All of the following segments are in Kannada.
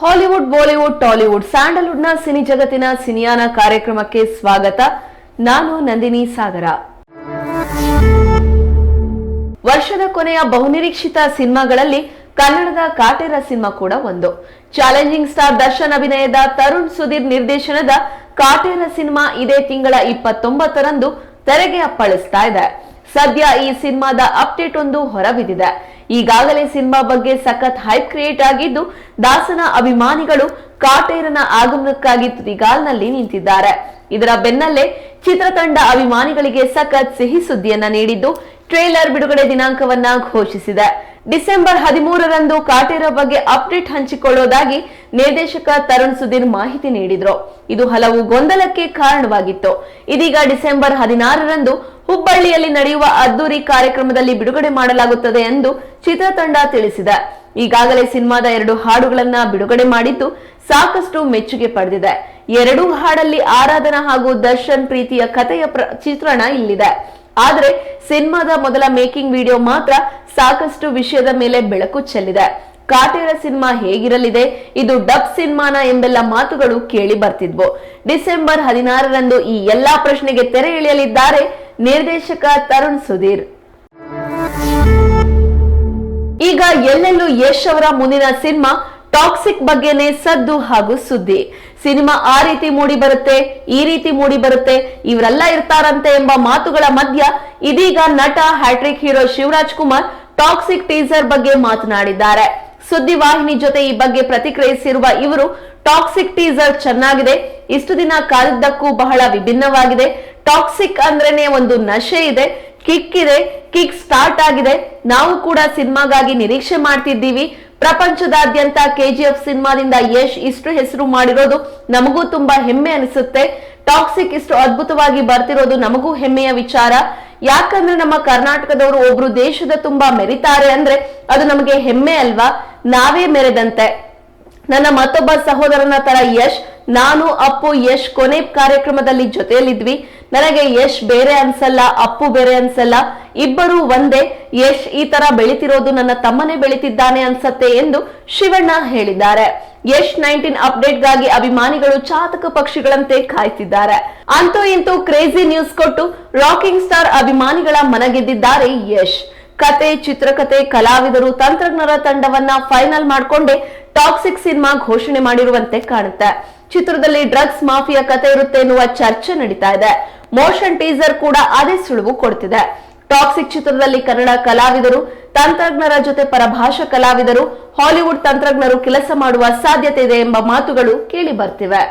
ಹಾಲಿವುಡ್, ಬಾಲಿವುಡ್, ಟಾಲಿವುಡ್, ಸ್ಯಾಂಡಲ್ವುಡ್ನ ಸಿನಿ ಜಗತ್ತಿನ ಸಿನಿಯಾನ ಕಾರ್ಯಕ್ರಮಕ್ಕೆ ಸ್ವಾಗತ. ನಾನು ನಂದಿನಿ ಸಾಗರ. ವರ್ಷದ ಕೊನೆಯ ಬಹುನಿರೀಕ್ಷಿತ ಸಿನಿಮಾಗಳಲ್ಲಿ ಕನ್ನಡದ ಕಾಟೇರ ಸಿನಿಮಾ ಕೂಡ ಒಂದು. ಚಾಲೆಂಜಿಂಗ್ ಸ್ಟಾರ್ ದರ್ಶನ್ ಅಭಿನಯದ ತರುಣ್ ಸುಧೀರ್ ನಿರ್ದೇಶನದ ಕಾಟೇರ ಸಿನಿಮಾ ಇದೇ ತಿಂಗಳ ಇಪ್ಪತ್ತೊಂಬತ್ತರಂದು ತೆರೆಗೆ ಅಪ್ಪಳಿಸ್ತಾ ಇದೆ. ಸದ್ಯ ಈ ಸಿನಿಮಾದ ಅಪ್ಡೇಟ್ ಒಂದು ಹೊರಬಿದ್ದಿದೆ. ಈಗಾಗಲೇ ಸಿನಿಮಾ ಬಗ್ಗೆ ಸಖತ್ ಹೈಪ್ ಕ್ರಿಯೇಟ್ ಆಗಿದ್ದು, ದಾಸನ ಅಭಿಮಾನಿಗಳು ಕಾಟೇರನ ಆಗಮನಕ್ಕಾಗಿ ತುದಿಗಾಲ್ನಲ್ಲಿ ನಿಂತಿದ್ದಾರೆ. ಇದರ ಬೆನ್ನಲ್ಲೇ ಚಿತ್ರತಂಡ ಅಭಿಮಾನಿಗಳಿಗೆ ಸಖತ್ ಸಿಹಿ ಸುದ್ದಿಯನ್ನ ನೀಡಿದ್ದು ಟ್ರೇಲರ್ ಬಿಡುಗಡೆ ದಿನಾಂಕವನ್ನ ಘೋಷಿಸಿದೆ. ಡಿಸೆಂಬರ್ ಹದಿಮೂರರಂದು ಕಾಟೇರ ಬಗ್ಗೆ ಅಪ್ಡೇಟ್ ಹಂಚಿಕೊಳ್ಳೋದಾಗಿ ನಿರ್ದೇಶಕ ತರುಣ್ ಸುಧೀರ್ ಮಾಹಿತಿ ನೀಡಿದ್ರು. ಇದು ಹಲವು ಗೊಂದಲಕ್ಕೆ ಕಾರಣವಾಗಿತ್ತು. ಇದೀಗ ಡಿಸೆಂಬರ್ ಹದಿನಾರರಂದು ಹುಬ್ಬಳ್ಳಿಯಲ್ಲಿ ನಡೆಯುವ ಅದ್ದೂರಿ ಕಾರ್ಯಕ್ರಮದಲ್ಲಿ ಬಿಡುಗಡೆ ಮಾಡಲಾಗುತ್ತದೆ ಎಂದು ಚಿತ್ರತಂಡ ತಿಳಿಸಿದೆ. ಈಗಾಗಲೇ ಸಿನಿಮಾದ ಎರಡು ಹಾಡುಗಳನ್ನ ಬಿಡುಗಡೆ ಮಾಡಿದ್ದು ಸಾಕಷ್ಟು ಮೆಚ್ಚುಗೆ ಪಡೆದಿದೆ. ಎರಡೂ ಹಾಡಲ್ಲಿ ಆರಾಧನಾ ಹಾಗೂ ದರ್ಶನ್ ಪ್ರೀತಿಯ ಕಥೆಯ ಚಿತ್ರಣ ಇಲ್ಲಿದೆ. ಆದ್ರೆ ಸಿನಿಮಾದ ಮೊದಲ ಮೇಕಿಂಗ್ ವಿಡಿಯೋ ಮಾತ್ರ ಸಾಕಷ್ಟು ವಿಷಯದ ಮೇಲೆ ಬೆಳಕು ಚೆಲ್ಲಿದೆ. ಕಾಟೇರ ಸಿನಿಮಾ ಹೇಗಿರಲಿದೆ? ಇದು ಡಬ್ ಸಿನಿಮಾನ ಎಂಬೆಲ್ಲ ಮಾತುಗಳು ಕೇಳಿ ಬರ್ತಿದ್ವು. ಡಿಸೆಂಬರ್ ಹದಿನಾರರಂದು ಈ ಎಲ್ಲಾ ಪ್ರಶ್ನೆಗೆ ತೆರೆ ಎಳೆಯಲಿದ್ದಾರೆ ನಿರ್ದೇಶಕ ತರುಣ್ ಸುಧೀರ್. ಈಗ ಎಲ್ಲೆಲ್ಲೂ ಯಶ್ ಅವರ ಮುಂದಿನ ಸಿನಿಮಾ ಟಾಕ್ಸಿಕ್ ಬಗ್ಗೆನೇ ಸದ್ದು ಹಾಗೂ ಸುದ್ದಿ. ಸಿನಿಮಾ ಆ ರೀತಿ ಮೂಡಿ ಬರುತ್ತೆ, ಈ ರೀತಿ ಮೂಡಿ ಬರುತ್ತೆ, ಇವರೆಲ್ಲ ಇರ್ತಾರಂತೆ ಎಂಬ ಮಾತುಗಳ ಮಧ್ಯ ಇದೀಗ ನಟ hat trick hero Shivaraj Kumar Toxic teaser ಬಗ್ಗೆ ಮಾತನಾಡಿದ್ದಾರೆ. ಸುದ್ದಿ ವಾಹಿನಿ ಜೊತೆ ಈ ಬಗ್ಗೆ ಪ್ರತಿಕ್ರಿಯಿಸಿರುವ ಇವರು, ಟಾಕ್ಸಿಕ್ ಟೀಸರ್ ಚೆನ್ನಾಗಿದೆ, ಇಷ್ಟು ದಿನ ಕಾಲದ್ದಕ್ಕೂ ಬಹಳ ವಿಭಿನ್ನವಾಗಿದೆ, ಟಾಕ್ಸಿಕ್ ಅಂದ್ರೇನೆ ಒಂದು ನಶೆ ಇದೆ ಕಿಕ್ ಇದೆ, ಕಿಕ್ ಸ್ಟಾರ್ಟ್ ಆಗಿದೆ. ನಾವು ಕೂಡ ಸಿನಿಮಾಗಾಗಿ ನಿರೀಕ್ಷೆ ಮಾಡ್ತಿದ್ದೀವಿ. ಪ್ರಪಂಚದಾದ್ಯಂತ ಕೆಜಿಎಫ್ ಸಿನಿಮಾದಿಂದ ಯಶ್ ಇಷ್ಟು ಹೆಸರು ಮಾಡಿರೋದು ನಮಗೂ ತುಂಬಾ ಹೆಮ್ಮೆ ಅನಿಸುತ್ತೆ. ಟಾಕ್ಸಿಕ್ ಇಷ್ಟು ಅದ್ಭುತವಾಗಿ ಬರ್ತಿರೋದು ನಮಗೂ ಹೆಮ್ಮೆಯ ವಿಚಾರ. ಯಾಕಂದ್ರೆ ನಮ್ಮ ಕರ್ನಾಟಕದವರು ಒಬ್ರು ದೇಶದ ತುಂಬಾ ಮೆರಿತಾರೆ ಅಂದ್ರೆ ಅದು ನಮಗೆ ಹೆಮ್ಮೆ ಅಲ್ವಾ? ನಾವೇ ಮೆರೆದಂತೆ. ನನ್ನ ಮತ್ತೊಬ್ಬ ಸಹೋದರನ ತರ ಯಶ್, ನಾನು, ಅಪ್ಪು, ಯಶ್ ಕೊನೆ ಕಾರ್ಯಕ್ರಮದಲ್ಲಿ ಜೊತೆಯಲ್ಲಿದ್ವಿ. ನನಗೆ ಯಶ್ ಬೇರೆ ಅನ್ಸಲ್ಲ, ಅಪ್ಪು ಬೇರೆ ಅನ್ಸಲ್ಲ, ಇಬ್ಬರು ಒಂದೇ, ಯಶ್ ಈ ತರ ಬೆಳಿತಿರೋದು ನನ್ನ ತಮ್ಮನೇ ಬೆಳಿತಿದ್ದಾನೆ ಅನ್ಸತ್ತೆ ಎಂದು ಶಿವಣ್ಣ ಹೇಳಿದ್ದಾರೆ. ಯಶ್ ನೈನ್ಟೀನ್ ಅಪ್ಡೇಟ್ಗಾಗಿ ಅಭಿಮಾನಿಗಳು ಚಾತಕ ಪಕ್ಷಿಗಳಂತೆ ಕಾಯ್ತಿದ್ದಾರೆ. ಅಂತೂ ಇಂತೂ ಕ್ರೇಜಿ ನ್ಯೂಸ್ ಕೊಟ್ಟು ರಾಕಿಂಗ್ ಸ್ಟಾರ್ ಅಭಿಮಾನಿಗಳ ಮನಗೆದ್ದಿದ್ದಾರೆ ಯಶ್. ಕತೆ, ಚಿತ್ರಕತೆ, ಕಲಾವಿದರು, ತಂತ್ರಜ್ಞರ ತಂಡವನ್ನ ಫೈನಲ್ ಮಾಡ್ಕೊಂಡೆ ಟಾಕ್ಸಿಕ್ ಸಿನಿಮಾ ಘೋಷಣೆ ಮಾಡಿರುವಂತೆ ಕಾಣುತ್ತೆ. ಚಿತ್ರದಲ್ಲಿ ಡ್ರಗ್ಸ್ ಮಾಫಿಯಾ ಕತೆ ಇರುತ್ತೆ ಎನ್ನುವ ಚರ್ಚೆ ನಡೀತಾ ಇದೆ. ಮೋಷನ್ ಟೀಸರ್ ಕೂಡ ಅದೇ ಸುಳುವು ಕೊಡ್ತಿದೆ. ಟಾಕ್ಸಿಕ್ ಚಿತ್ರದಲ್ಲಿ ಕನ್ನಡ ಕಲಾವಿದರು, ತಂತ್ರಜ್ಞರ ಜೊತೆ ಪರಭಾಷಾ ಕಲಾವಿದರು, ಹಾಲಿವುಡ್ ತಂತ್ರಜ್ಞರು ಕೆಲಸ ಮಾಡುವ ಸಾಧ್ಯತೆ ಇದೆ ಎಂಬ ಮಾತುಗಳು ಕೇಳಿ ಬರ್ತಿವೆ.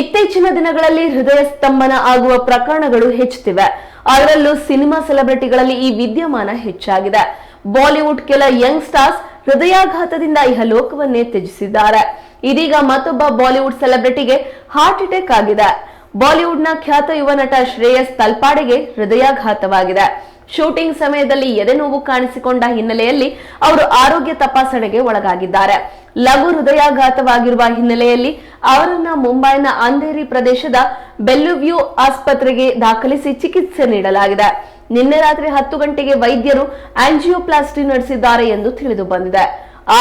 ಇತ್ತೀಚಿನ ದಿನಗಳಲ್ಲಿ ಹೃದಯ ಸ್ತಂಭನ ಆಗುವ ಪ್ರಕರಣಗಳು ಹೆಚ್ಚುತ್ತಿವೆ. ಅದರಲ್ಲೂ ಸಿನಿಮಾ ಸೆಲೆಬ್ರಿಟಿಗಳಲ್ಲಿ ಈ ವಿದ್ಯಮಾನ ಹೆಚ್ಚಾಗಿದೆ. ಬಾಲಿವುಡ್ ಕೆಲ ಯಂಗ್ ಸ್ಟಾರ್ಸ್ ಹೃದಯಾಘಾತದಿಂದ ಇಹಲೋಕವನ್ನೇ ತ್ಯಜಿಸಿದ್ದಾರೆ. ಇದೀಗ ಮತ್ತೊಬ್ಬ ಬಾಲಿವುಡ್ ಸೆಲೆಬ್ರಿಟಿಗೆ ಹಾರ್ಟ್ ಅಟ್ಯಾಕ್ ಆಗಿದೆ. ಬಾಲಿವುಡ್ನ ಖ್ಯಾತ ಯುವ ನಟ ಶ್ರೇಯಸ್ ತಲ್ಪಾಡೆಗೆ ಹೃದಯಾಘಾತವಾಗಿದೆ. ಶೂಟಿಂಗ್ ಸಮಯದಲ್ಲಿ ಎದೆ ನೋವು ಕಾಣಿಸಿಕೊಂಡ ಹಿನ್ನೆಲೆಯಲ್ಲಿ ಅವರು ಆರೋಗ್ಯ ತಪಾಸಣೆಗೆ ಒಳಗಾಗಿದ್ದಾರೆ. ಲಘು ಹೃದಯಾಘಾತವಾಗಿರುವ ಹಿನ್ನೆಲೆಯಲ್ಲಿ ಅವರನ್ನ ಮುಂಬೈನ ಅಂಧೇರಿ ಪ್ರದೇಶದ ಬೆಲ್ಲುವ್ಯೂ ಆಸ್ಪತ್ರೆಗೆ ದಾಖಲಿಸಿ ಚಿಕಿತ್ಸೆ ನೀಡಲಾಗಿದೆ. ನಿನ್ನೆ ರಾತ್ರಿ ಹತ್ತು ಗಂಟೆಗೆ ವೈದ್ಯರು ಆಂಜಿಯೋಪ್ಲಾಸ್ಟಿ ನಡೆಸಿದ್ದಾರೆ ಎಂದು ತಿಳಿದು ಬಂದಿದೆ.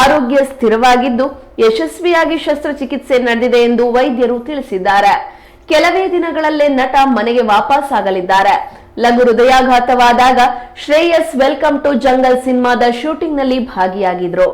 ಆರೋಗ್ಯ ಸ್ಥಿರವಾಗಿದ್ದು ಯಶಸ್ವಿಯಾಗಿ ಶಸ್ತ್ರಚಿಕಿತ್ಸೆ ನಡೆದಿದೆ ಎಂದು ವೈದ್ಯರು ತಿಳಿಸಿದ್ದಾರೆ. ಕೆಲವೇ ದಿನಗಳಲ್ಲೇ ನಟ ಮನೆಗೆ ವಾಪಸ್ ಆಗಲಿದ್ದಾರೆ ಲಘು ಹೃದಯಾಘಾತವಾದಾಗ ಶ್ರೇಯಸ್ ವೆಲ್ಕಮ್ ಟು ಜಂಗಲ್ ಸಿನಿಮಾದ ಶೂಟಿಂಗ್ನಲ್ಲಿ ಭಾಗಿಯಾಗಿದ್ರು.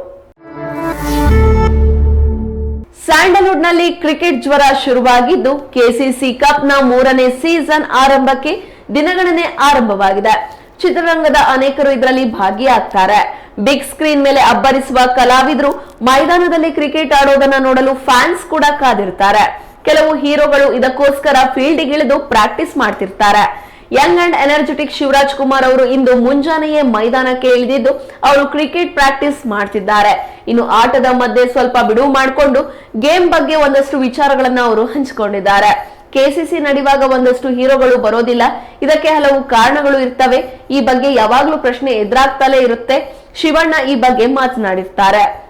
ಸ್ಯಾಂಡಲ್ವುಡ್ನಲ್ಲಿ ಕ್ರಿಕೆಟ್ ಜ್ವರ ಶುರುವಾಗಿದ್ದು, ಕೆಸಿಸಿ ಕಪ್ನ ಮೂರನೇ ಸೀಸನ್ ಆರಂಭಕ್ಕೆ ದಿನಗಣನೆ ಆರಂಭವಾಗಿದೆ. ಚಿತ್ರರಂಗದ ಅನೇಕರು ಇದರಲ್ಲಿ ಭಾಗಿಯಾಗ್ತಾರೆ. ಬಿಗ್ ಸ್ಕ್ರೀನ್ ಮೇಲೆ ಅಬ್ಬರಿಸುವ ಕಲಾವಿದರು ಮೈದಾನದಲ್ಲಿ ಕ್ರಿಕೆಟ್ ಆಡೋದನ್ನ ನೋಡಲು ಫ್ಯಾನ್ಸ್ ಕೂಡ ಕಾದಿರ್ತಾರೆ. ಕೆಲವು ಹೀರೋಗಳು ಇದಕ್ಕೋಸ್ಕರ ಫೀಲ್ಡ್ ಇಳಿದು ಪ್ರಾಕ್ಟೀಸ್ ಮಾಡ್ತಿರ್ತಾರೆ. Young and energetic Shivaraj Kumar ಅವರು ಇಂದು ಮುಂಜಾನೆಯೇ ಮೈದಾನಕ್ಕೆ ಇಳಿದಿದ್ದು ಅವರು ಕ್ರಿಕೆಟ್ ಪ್ರಾಕ್ಟೀಸ್ ಮಾಡ್ತಿದ್ದಾರೆ. ಇನ್ನು ಆಟದ ಮಧ್ಯೆ ಸ್ವಲ್ಪ ಬಿಡುವು ಮಾಡಿಕೊಂಡು ಗೇಮ್ ಬಗ್ಗೆ ಒಂದಷ್ಟು ವಿಚಾರಗಳನ್ನ ಅವರು ಹಂಚಿಕೊಂಡಿದ್ದಾರೆ. ಕೆಸಿಸಿ ನಡೆಯುವಾಗ ಒಂದಷ್ಟು ಹೀರೋಗಳು ಬರೋದಿಲ್ಲ. ಇದಕ್ಕೆ ಹಲವು ಕಾರಣಗಳು ಇರ್ತವೆ. ಈ ಬಗ್ಗೆ ಯಾವಾಗ್ಲೂ ಪ್ರಶ್ನೆ ಎದುರಾಗ್ತಲೇ ಇರುತ್ತೆ. ಶಿವಣ್ಣ ಈ ಬಗ್ಗೆ ಮಾತನಾಡಿರ್ತಾರೆ.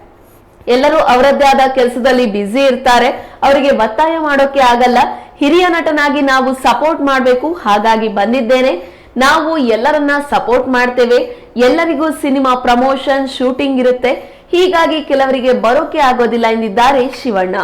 ಎಲ್ಲರೂ ಅವರದ್ದೇ ಆದ ಕೆಲಸದಲ್ಲಿ ಬ್ಯುಸಿ ಇರ್ತಾರೆ. ಅವರಿಗೆ ಒತ್ತಾಯ ಮಾಡೋಕೆ ಆಗಲ್ಲ. ಹಿರಿಯ ನಟನಾಗಿ ನಾವು ಸಪೋರ್ಟ್ ಮಾಡಬೇಕು. ಹಾಗಾಗಿ ಬಂದಿದ್ದೇನೆ. ನಾವು ಎಲ್ಲರನ್ನ ಸಪೋರ್ಟ್ ಮಾಡ್ತೇವೆ. ಎಲ್ಲರಿಗೂ ಸಿನಿಮಾ ಪ್ರಮೋಷನ್ ಶೂಟಿಂಗ್ ಇರುತ್ತೆ. ಹೀಗಾಗಿ ಕೆಲವರಿಗೆ ಬರೋಕೆ ಆಗೋದಿಲ್ಲ ಎಂದಿದ್ದಾರೆ ಶಿವಣ್ಣ.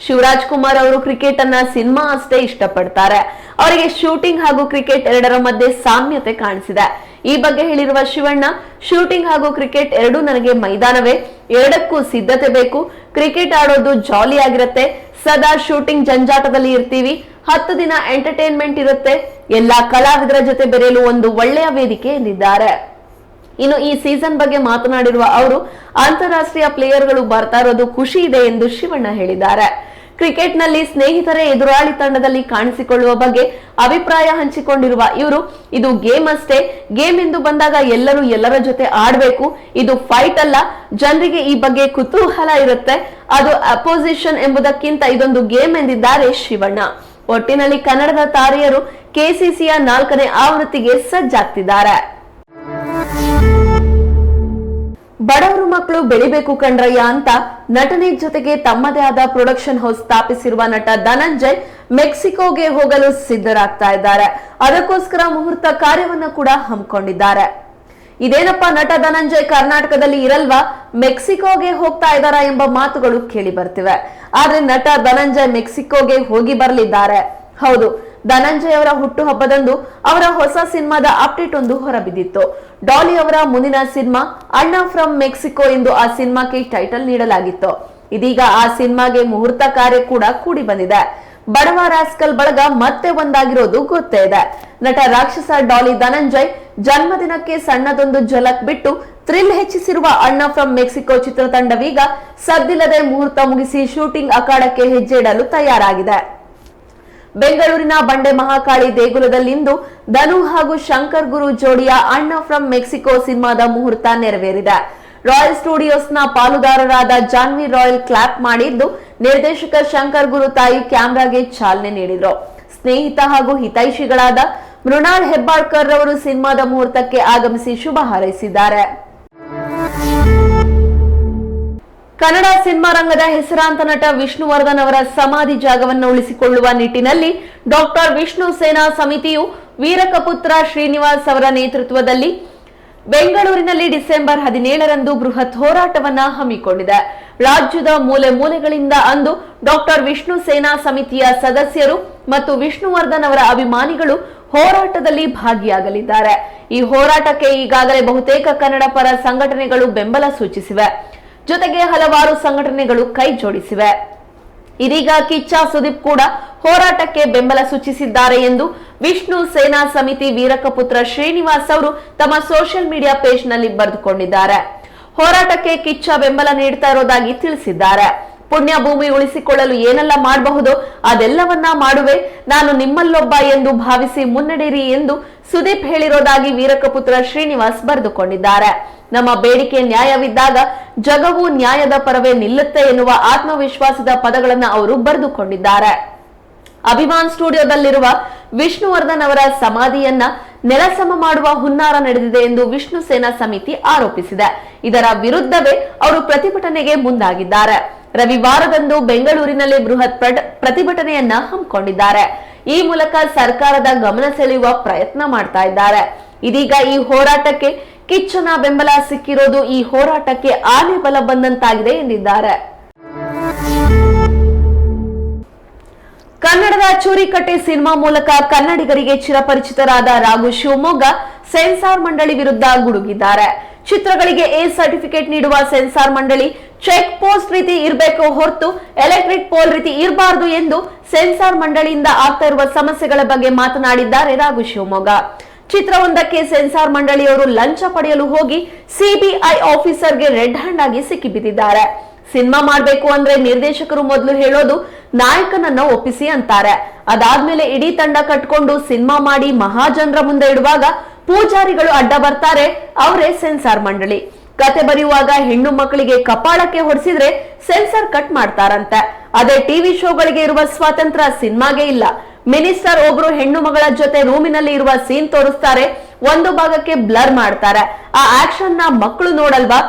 ಶಿವರಾಜ್ ಕುಮಾರ್ ಅವರು ಕ್ರಿಕೆಟ್ ಅನ್ನ ಸಿನಿಮಾ ಅಷ್ಟೇ ಇಷ್ಟಪಡ್ತಾರೆ. ಅವರಿಗೆ ಶೂಟಿಂಗ್ ಹಾಗೂ ಕ್ರಿಕೆಟ್ ಎರಡರ ಮಧ್ಯೆ ಸಾಮ್ಯತೆ ಕಾಣಿಸಿದೆ. ಈ ಬಗ್ಗೆ ಹೇಳಿರುವ ಶಿವಣ್ಣ ಶೂಟಿಂಗ್ ಹಾಗೂ ಕ್ರಿಕೆಟ್ ಎರಡೂ ನನಗೆ ಮೈದಾನವೇ. ಎರಡಕ್ಕೂ ಸಿದ್ಧತೆ ಬೇಕು. ಕ್ರಿಕೆಟ್ ಆಡೋದು ಜಾಲಿ ಆಗಿರುತ್ತೆ. ಸದಾ ಶೂಟಿಂಗ್ ಜಂಜಾಟದಲ್ಲಿ ಇರ್ತೀವಿ. ಹತ್ತು ದಿನ ಎಂಟರ್ಟೈನ್ಮೆಂಟ್ ಇರುತ್ತೆ. ಎಲ್ಲಾ ಕಲಾವಿದರ ಜೊತೆ ಬೆರೆಯಲು ಒಂದು ಒಳ್ಳೆಯ ವೇದಿಕೆ ಎಂದಿದ್ದಾರೆ. ಇನ್ನು ಈ ಸೀಸನ್ ಬಗ್ಗೆ ಮಾತನಾಡಿರುವ ಅವರು, ಅಂತಾರಾಷ್ಟ್ರೀಯ ಪ್ಲೇಯರ್ಗಳು ಬರ್ತಾ ಇರೋದು ಖುಷಿ ಇದೆ ಎಂದು ಶಿವಣ್ಣ ಹೇಳಿದ್ದಾರೆ. ಕ್ರಿಕೆಟ್ನಲ್ಲಿ ಸ್ನೇಹಿತರೇ ಎದುರಾಳಿ ತಂಡದಲ್ಲಿ ಕಾಣಿಸಿಕೊಳ್ಳುವ ಬಗ್ಗೆ ಅಭಿಪ್ರಾಯ ಹಂಚಿಕೊಂಡಿರುವ ಇವರು, ಇದು ಗೇಮ್ ಅಷ್ಟೇ. ಗೇಮ್ ಎಂದು ಬಂದಾಗ ಎಲ್ಲರೂ ಎಲ್ಲರ ಜೊತೆ ಆಡಬೇಕು. ಇದು ಫೈಟ್ ಅಲ್ಲ. ಜನರಿಗೆ ಈ ಬಗ್ಗೆ ಕುತೂಹಲ ಇರುತ್ತೆ. ಅದು ಅಪೋಸಿಷನ್ ಎಂಬುದಕ್ಕಿಂತ ಇದೊಂದು ಗೇಮ್ ಎಂದಿದ್ದಾರೆ ಶಿವಣ್ಣ. ಒಟ್ಟಿನಲ್ಲಿ ಕನ್ನಡದ ತಾರೆಯರು ಕೆಸಿಸಿಯ ನಾಲ್ಕನೇ ಆವೃತ್ತಿಗೆ ಸಜ್ಜಾಗ್ತಿದ್ದಾರೆ. ಬಡವರು ಮಕ್ಕಳು ಬೆಳಿಬೇಕು ಕಣ್ರಯ್ಯ ಅಂತ ನಟನೆ ಜೊತೆಗೆ ತಮ್ಮದೇ ಆದ ಪ್ರೊಡಕ್ಷನ್ ಹೌಸ್ ಸ್ಥಾಪಿಸಿರುವ ನಟ ಧನಂಜಯ್ ಮೆಕ್ಸಿಕೋಗೆ ಹೋಗಲು ಸಿದ್ಧರಾಗ್ತಾ ಇದ್ದಾರೆ. ಅದಕ್ಕೋಸ್ಕರ ಮುಹೂರ್ತ ಕಾರ್ಯವನ್ನ ಕೂಡ ಹಮ್ಮಿಕೊಂಡಿದ್ದಾರೆ. ಇದೇನಪ್ಪ ನಟ ಧನಂಜಯ್ ಕರ್ನಾಟಕದಲ್ಲಿ ಇರಲ್ವಾ? ಮೆಕ್ಸಿಕೋಗೆ ಹೋಗ್ತಾ ಇದ್ದಾರಾ ಎಂಬ ಮಾತುಗಳು ಕೇಳಿ ಬರ್ತಿವೆ. ಆದ್ರೆ ನಟ ಧನಂಜಯ್ ಮೆಕ್ಸಿಕೋಗೆ ಹೋಗಿ ಬರಲಿದ್ದಾರೆ. ಹೌದು ಧನಂಜಯ್ ಅವರ ಹುಟ್ಟುಹಬ್ಬದಂದು ಅವರ ಹೊಸ ಸಿನಿಮಾದ ಅಪ್ಡೇಟ್ ಒಂದು ಹೊರಬಿದ್ದಿತ್ತು. ಡಾಲಿ ಅವರ ಮುಂದಿನ ಸಿನಿಮಾ, ಅಣ್ಣ ಫ್ರಮ್ ಮೆಕ್ಸಿಕೋ ಎಂದು ಆ ಸಿನಿಮಾಕ್ಕೆ ಟೈಟಲ್ ನೀಡಲಾಗಿತ್ತು. ಇದೀಗ ಆ ಸಿನಿಮಾಗೆ ಮುಹೂರ್ತ ಕಾರ್ಯ ಕೂಡ ಕೂಡಿ ಬಂದಿದೆ ಬಡವ ರಾಸ್ಕಲ್ ಬಳಗ ಮತ್ತೆ ಒಂದಾಗಿರೋದು ಗೊತ್ತೇ ಇದೆ. ನಟ ರಾಕ್ಷಸ ಡಾಲಿ ಧನಂಜಯ್ ಜನ್ಮದಿನಕ್ಕೆ ಸಣ್ಣದೊಂದು ಝಲಕ್ ಬಿಟ್ಟು ಥ್ರಿಲ್ ಹೆಚ್ಚಿಸಿರುವ ಅಣ್ಣ ಫ್ರಮ್ ಮೆಕ್ಸಿಕೋ ಚಿತ್ರತಂಡವೀಗ ಸದ್ದಿಲ್ಲದೆ ಮುಹೂರ್ತ ಮುಗಿಸಿ ಶೂಟಿಂಗ್ ಅಖಾಡಕ್ಕೆ ಹೆಜ್ಜೆ ಇಡಲು ತಯಾರಾಗಿದೆ. ಬೆಂಗಳೂರಿನ ಬಂಡೆ ಮಹಾಕಾಳಿ ದೇಗುಲದಲ್ಲಿಂದು ಧನು ಹಾಗೂ ಶಂಕರ್ ಗುರು ಜೋಡಿಯ ಅಣ್ಣ ಫ್ರಮ್ ಮೆಕ್ಸಿಕೋ ಸಿನಿಮಾದ ಮುಹೂರ್ತ ನೆರವೇರಿದೆ. ರಾಯಲ್ ಸ್ಟುಡಿಯೋಸ್ನ ಪಾಲುದಾರರಾದ ಜಾನ್ವಿ ರಾಯಲ್ ಕ್ಲಾಪ್ ಮಾಡಿದ್ದು, ನಿರ್ದೇಶಕ ಶಂಕರ್ ಗುರು ತಾಯಿ ಕ್ಯಾಮ್ರಾಗೆ ಚಾಲನೆ ನೀಡಿದರು. ಸ್ನೇಹಿತ ಹಾಗೂ ಹಿತೈಷಿಗಳಾದ ಮೃಣಾಲ್ ಹೆಬ್ಬಾಳ್ಕರ್ ರವರು ಸಿನಿಮಾದ ಮುಹೂರ್ತಕ್ಕೆ ಆಗಮಿಸಿ ಶುಭ ಹಾರೈಸಿದ್ದಾರೆ. ಕನ್ನಡ ಸಿನಿಮಾ ರಂಗದ ಹೆಸರಾಂತ ನಟ ವಿಷ್ಣುವರ್ಧನ್ ಅವರ ಸಮಾಧಿ ಜಾಗವನ್ನು ಉಳಿಸಿಕೊಳ್ಳುವ ನಿಟ್ಟಿನಲ್ಲಿ ಡಾಕ್ಟರ್ ವಿಷ್ಣು ಸೇನಾ ಸಮಿತಿಯು ವೀರಕಪುತ್ರ ಶ್ರೀನಿವಾಸ್ ಅವರ ನೇತೃತ್ವದಲ್ಲಿ ಬೆಂಗಳೂರಿನಲ್ಲಿ ಡಿಸೆಂಬರ್ ಹದಿನೇಳರಂದು ಬೃಹತ್ ಹೋರಾಟವನ್ನ ಹಮ್ಮಿಕೊಂಡಿದೆ. ರಾಜ್ಯದ ಮೂಲೆ ಮೂಲೆಗಳಿಂದ ಅಂದು ಡಾಕ್ಟರ್ ವಿಷ್ಣು ಸೇನಾ ಸಮಿತಿಯ ಸದಸ್ಯರು ಮತ್ತು ವಿಷ್ಣುವರ್ಧನ್ ಅವರ ಅಭಿಮಾನಿಗಳು ಹೋರಾಟದಲ್ಲಿ ಭಾಗಿಯಾಗಲಿದ್ದಾರೆ. ಈ ಹೋರಾಟಕ್ಕೆ ಈಗಾಗಲೇ ಬಹುತೇಕ ಕನ್ನಡ ಪರ ಸಂಘಟನೆಗಳು ಬೆಂಬಲ ಸೂಚಿಸಿವೆ. ಜೊತೆಗೆ ಹಲವಾರು ಸಂಘಟನೆಗಳು ಕೈ ಜೋಡಿಸಿವೆ. ಇದೀಗ ಕಿಚ್ಚ ಸುದೀಪ್ ಕೂಡ ಹೋರಾಟಕ್ಕೆ ಬೆಂಬಲ ಸೂಚಿಸಿದ್ದಾರೆ ಎಂದು ವಿಷ್ಣು ಸೇನಾ ಸಮಿತಿ ವೀರಕಪುತ್ರ ಶ್ರೀನಿವಾಸ್ ಅವರು ತಮ್ಮ ಸೋಷಿಯಲ್ ಮೀಡಿಯಾ ಪೇಜ್ನಲ್ಲಿ ಬರೆದುಕೊಂಡಿದ್ದಾರೆ. ಹೋರಾಟಕ್ಕೆ ಕಿಚ್ಚ ಬೆಂಬಲ ನೀಡ್ತಾ ಇರೋದಾಗಿ ತಿಳಿಸಿದ್ದಾರೆ. ಪುಣ್ಯ ಭೂಮಿ ಉಳಿಸಿಕೊಳ್ಳಲು ಏನೆಲ್ಲ ಮಾಡಬಹುದು ಅದೆಲ್ಲವನ್ನ ಮಾಡುವೆ. ನಾನು ನಿಮ್ಮಲ್ಲೊಬ್ಬ ಎಂದು ಭಾವಿಸಿ ಮುನ್ನಡೆಯಿರಿ ಎಂದು ಸುದೀಪ್ ಹೇಳಿರೋದಾಗಿ ವೀರಕಪುತ್ರ ಶ್ರೀನಿವಾಸ್ ಬರೆದುಕೊಂಡಿದ್ದಾರೆ. ನಮ್ಮ ಬೇಡಿಕೆ ನ್ಯಾಯವಿದ್ದಾಗ ಜಗವು ನ್ಯಾಯದ ಪರವೇ ನಿಲ್ಲುತ್ತೆ ಎನ್ನುವ ಆತ್ಮವಿಶ್ವಾಸದ ಪದಗಳನ್ನು ಅವರು ಬರೆದುಕೊಂಡಿದ್ದಾರೆ. ಅಭಿಮಾನ್ ಸ್ಟುಡಿಯೋದಲ್ಲಿರುವ ವಿಷ್ಣುವರ್ಧನ್ ಅವರ ಸಮಾಧಿಯನ್ನ ನೆಲಸಮ ಮಾಡುವ ಹುನ್ನಾರ ನಡೆದಿದೆ ಎಂದು ವಿಷ್ಣು ಸೇನಾ ಸಮಿತಿ ಆರೋಪಿಸಿದೆ. ಇದರ ವಿರುದ್ಧವೇ ಅವರು ಪ್ರತಿಭಟನೆಗೆ ಮುಂದಾಗಿದ್ದಾರೆ. ರವಿವಾರದಂದು ಬೆಂಗಳೂರಿನಲ್ಲಿ ಬೃಹತ್ ಪ್ರತಿಭಟನೆಯನ್ನ ಹಮ್ಮಿಕೊಂಡಿದ್ದಾರೆ. ಈ ಮೂಲಕ ಸರ್ಕಾರದ ಗಮನ ಸೆಳೆಯುವ ಪ್ರಯತ್ನ ಮಾಡ್ತಾ ಇದ್ದಾರೆ. ಇದೀಗ ಈ ಹೋರಾಟಕ್ಕೆ ಕಿಚ್ಚನ ಬೆಂಬಲ ಸಿಕ್ಕಿರೋದು ಈ ಹೋರಾಟಕ್ಕೆ ಆನೆ ಬಲ ಬಂದಂತಾಗಿದೆ ಎಂದಿದ್ದಾರೆ. ಕನ್ನಡದ ಚೂರಿಕಟ್ಟೆ ಸಿನಿಮಾ ಮೂಲಕ ಕನ್ನಡಿಗರಿಗೆ ಚಿರಪರಿಚಿತರಾದ ರಾಘು ಶಿವಮೊಗ್ಗ ಸೆನ್ಸಾರ್ ಮಂಡಳಿ ವಿರುದ್ಧ ಗುಡುಗಿದ್ದಾರೆ. ಚಿತ್ರಗಳಿಗೆ ಎ ಸರ್ಟಿಫಿಕೇಟ್ ನೀಡುವ ಸೆನ್ಸಾರ್ ಮಂಡಳಿ ಚೆಕ್ ಪೋಸ್ಟ್ ರೀತಿ ಇರಬೇಕು ಹೊರತು ಎಲೆಕ್ಟ್ರಿಕ್ ಪೋಲ್ ರೀತಿ ಇರಬಾರದು ಎಂದು ಸೆನ್ಸಾರ್ ಮಂಡಳಿಯಿಂದ ಆಗ್ತಾ ಇರುವ ಸಮಸ್ಯೆಗಳ ಬಗ್ಗೆ ಮಾತನಾಡಿದ್ದಾರೆ ರಾಘು ಶಿವಮೊಗ್ಗ. ಚಿತ್ರವೊಂದಕ್ಕೆ ಸೆನ್ಸಾರ್ ಮಂಡಳಿಯವರು ಲಂಚ ಪಡೆಯಲು ಹೋಗಿ ಸಿಬಿಐ ಆಫೀಸರ್ಗೆ ರೆಡ್ ಹ್ಯಾಂಡ್ ಆಗಿ ಸಿಕ್ಕಿಬಿದ್ದಿದ್ದಾರೆ. ಸಿನಿಮಾ ಮಾಡ್ಬೇಕು ಅಂದ್ರೆ ನಿರ್ದೇಶಕರು ಮೊದಲು ಹೇಳೋದು ನಾಯಕನನ್ನ ಒಪ್ಪಿಸಿ ಅಂತಾರೆ. ಅದಾದ್ಮೇಲೆ ಇಡೀ ತಂಡ ಕಟ್ಕೊಂಡು ಸಿನಿಮಾ ಮಾಡಿ ಮಹಾಜನರ ಮುಂದೆ ಇಡುವಾಗ ಪೂಜಾರಿಗಳು ಅಡ್ಡ ಬರ್ತಾರೆ, ಅವರೇ ಸೆನ್ಸಾರ್ ಮಂಡಳಿ. ಕತೆ ಬರೆಯುವಾಗ ಹೆಣ್ಣು ಮಕ್ಕಳಿಗೆ ಕಪಾಳಕ್ಕೆ ಹೊಡೆಸಿದ್ರೆ ಸೆನ್ಸರ್ ಕಟ್ ಮಾಡ್ತಾರಂತೆ. ಅದೇ ಟಿವಿ ಶೋಗಳಿಗೆ ಇರುವ ಸ್ವಾತಂತ್ರ್ಯ ಸಿನಿಮಾಗೆ ಇಲ್ಲ. ಮಿನಿಸ್ಟರ್ ಒಬ್ರು ಹೆಣ್ಣು ಮಗಳ ಜೊತೆ ರೂಮಿನಲ್ಲಿ ಇರುವ ಸೀನ್ ತೋರಿಸ್ತಾರೆ, ಒಂದು ಭಾಗಕ್ಕೆ ಬ್ಲರ್ ಮಾಡ್ತಾರೆ. ಆ ಆಕ್ಷನ್ನ ಮಕ್ಕಳು ನೋಡಲ್ವಾ?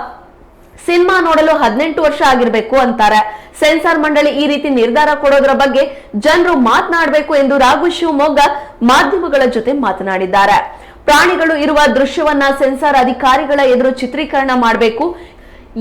ಸಿನಿಮಾ ನೋಡಲು ಹದಿನೆಂಟು ವರ್ಷ ಆಗಿರ್ಬೇಕು ಅಂತಾರೆ. ಸೆನ್ಸಾರ್ ಮಂಡಳಿ ಈ ರೀತಿ ನಿರ್ಧಾರ ಕೊಡೋದ್ರ ಬಗ್ಗೆ ಜನರು ಮಾತನಾಡಬೇಕು ಎಂದು ರಾಘು ಶಿವಮೊಗ್ಗ ಮಾಧ್ಯಮಗಳ ಜೊತೆ ಮಾತನಾಡಿದ್ದಾರೆ. ಪ್ರಾಣಿಗಳು ಇರುವ ದೃಶ್ಯವನ್ನ ಸೆನ್ಸಾರ್ ಅಧಿಕಾರಿಗಳ ಎದುರು ಚಿತ್ರೀಕರಣ ಮಾಡಬೇಕು.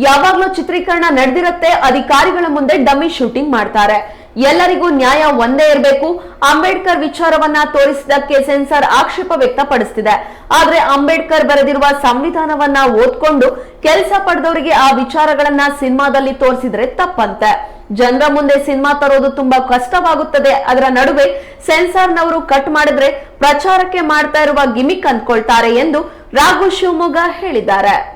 ಯಾವಾಗ್ಲೂ ಚಿತ್ರೀಕರಣ ನಡೆದಿರುತ್ತೆ, ಅಧಿಕಾರಿಗಳ ಮುಂದೆ ಡಮ್ಮಿ ಶೂಟಿಂಗ್ ಮಾಡ್ತಾರೆ. ಎಲ್ಲರಿಗೂ ನ್ಯಾಯ ಒಂದೇ ಇರಬೇಕು. ಅಂಬೇಡ್ಕರ್ ವಿಚಾರವನ್ನ ತೋರಿಸಿದ್ದಕ್ಕೆ ಸೆನ್ಸಾರ್ ಆಕ್ಷೇಪ ವ್ಯಕ್ತಪಡಿಸ್ತಿದೆ. ಆದ್ರೆ ಅಂಬೇಡ್ಕರ್ ಬರೆದಿರುವ ಸಂವಿಧಾನವನ್ನ ಓದ್ಕೊಂಡು ಕೆಲಸ ಪಡೆದವರಿಗೆ ಆ ವಿಚಾರಗಳನ್ನ ಸಿನಿಮಾದಲ್ಲಿ ತೋರಿಸಿದ್ರೆ ತಪ್ಪಂತೆ. ಜನರ ಮುಂದೆ ಸಿನಿಮಾ ತರೋದು ತುಂಬಾ ಕಷ್ಟವಾಗುತ್ತದೆ. ಅದರ ನಡುವೆ ಸೆನ್ಸಾರ್ನವರು ಕಟ್ ಮಾಡಿದ್ರೆ ಪ್ರಚಾರಕ್ಕೆ ಮಾಡ್ತಾ ಇರುವ ಗಿಮಿಕ್ ಅಂದ್ಕೊಳ್ತಾರೆ ಎಂದು ರಾಘು ಶಿವಮೊಗ್ಗ ಹೇಳಿದ್ದಾರೆ.